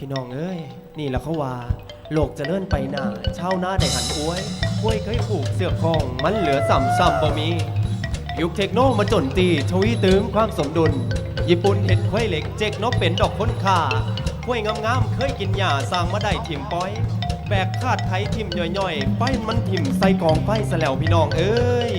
พี่น้องเอ้ย นี่แหละเขาว่า โลกจะเลื่อนไปหน้าเช่าหน้าได้หันอวยกล้วยเคยผูกเสือกคอง มันเหลือสัมซ้ำบ่มี ยุคเทคโนมาจนตีทวีตึงความสมดุล ญี่ปุ่นเห็ดควายเหล็กเจ๊กนกเป็นดอกค้นข่ากล้วยงามๆเคยกินหญ้าสร้างมาได้ถิ่มป้อยแบกคาดไทยถิ่มย่อยๆ ไฟมันถิ่มใส่กองไฟซะแล้วพี่น้องเอ้ย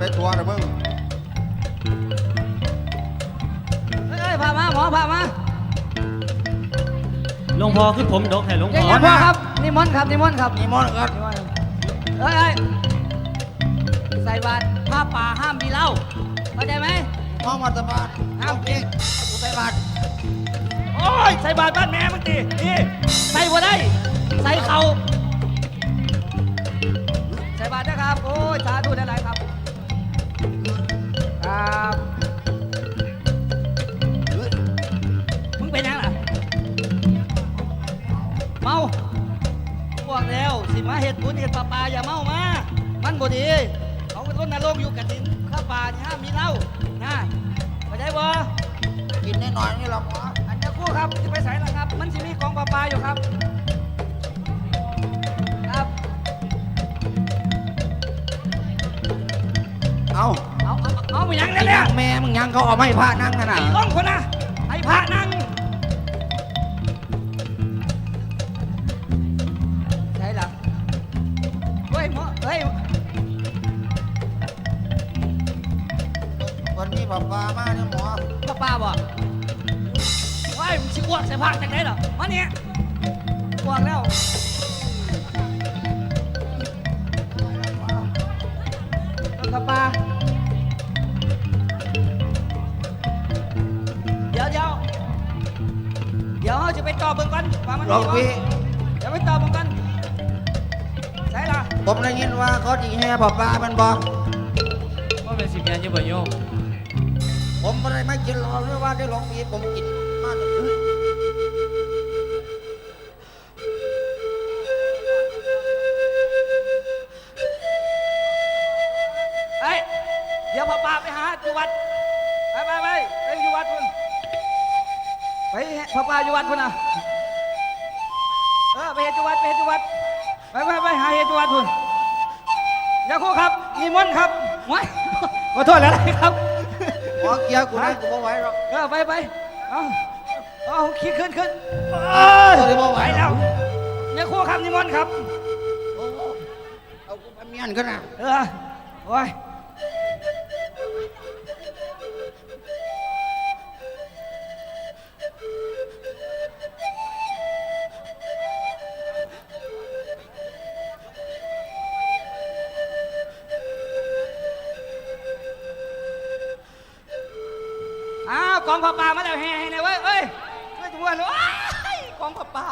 ไม่ไปทัวร์นะมึงเอ้ยพามาหมอพามาหลวงพ่อคือผมดกให้หลวงเดี๋ยวพ่อเดี๋ยวพ่อครับนิมนต์ครับนิมนต์ครับนี่มอนครับนิมนต์เอ้ยเอ้ยใส่บาตรผ้าป่าห้ามมีเหล้าเข้าใจไหมห้องมัตบาทห้ามเด็กกูใส่บาทโอ้ยใส่บาตรบ้านแม่มึงตีนี่ใส่บ่ได้ ใส่เขาใส่บาตรนะครับ โอ้ยสาธุได้หลายครับครับ เมาบอกแล้วสิมาเห็ดบุญเห็ดปลาปลาอย่าเมามา มันบ่ดีเขาเป็นคนนรกอยู่กับดินข้าวป่านี่ห้ามมีเหล้านะเข้าใจบ่กินแน่นอนนี่หรอกหมออันเนี้ยครู่ครับจะไปใส่ละครับ มันสิมีกองปลาปลาอยู่ครับ ครับ เอาเอาเอาเอาไปยังไอ้เนี่ยยังแม่มึงยังเขาเอาไม่พระนั่งกันน่ะไอ้ล่องคนนะไอ้พระนั่ง วันนี้ป้าปามาเนี่ยหมอป้าป้าบ่ว้ายมึงชิอ้วกใส่ผักจากไหนเหรอมาเนี่ยอ้วกแล้วป้าป้าเดี๋ยวเดี๋ยวเดี๋ยวเราจะไปต่อเบิ่งกันว่ามันหลวงมีบ่พี่เดี๋ยวไปต่อเบิ่งกันใช่ล่ะผมได้ยินว่าเขาจีแห่ป้าปามันบอกว่าเป็นสิบแมนอยังบ่โยม ผมไม่ได้ไม่กินหรอกหรือว่าได้หลวงพี่ผมกินมากเลยเฮ้ยเดี๋ยวป้าป้าไปหาอยู่วัด ไปไปไปไปอยู่วัดคุณไปป้าป้าอยู่วัดคุณนะเออไปเฮ็ดอยู่วัดไปเฮ็ดอยู่วัดไปไปไปหาเฮ็ดอยู่วัดคุณอย่าคู่ครับมีมนต์ครับไว้ขอโทษแล้วนะครับ หมอเกียร์กูได้กูไม่ไหวหรอกเออไปไปเอาเอาคิดขึ้นขึ้นเออกูไม่ไหวไปแล้วอย่าคู่ครับนิมนต์ครับ โอ้เอากูไปเมียนกันนะเออโอ้ย กองผ้าปลามาแล้วแห่ให้หน่อยเว้ยเอ้ยเฮ้ยทุกคนเอ้ยกองผ้าปลา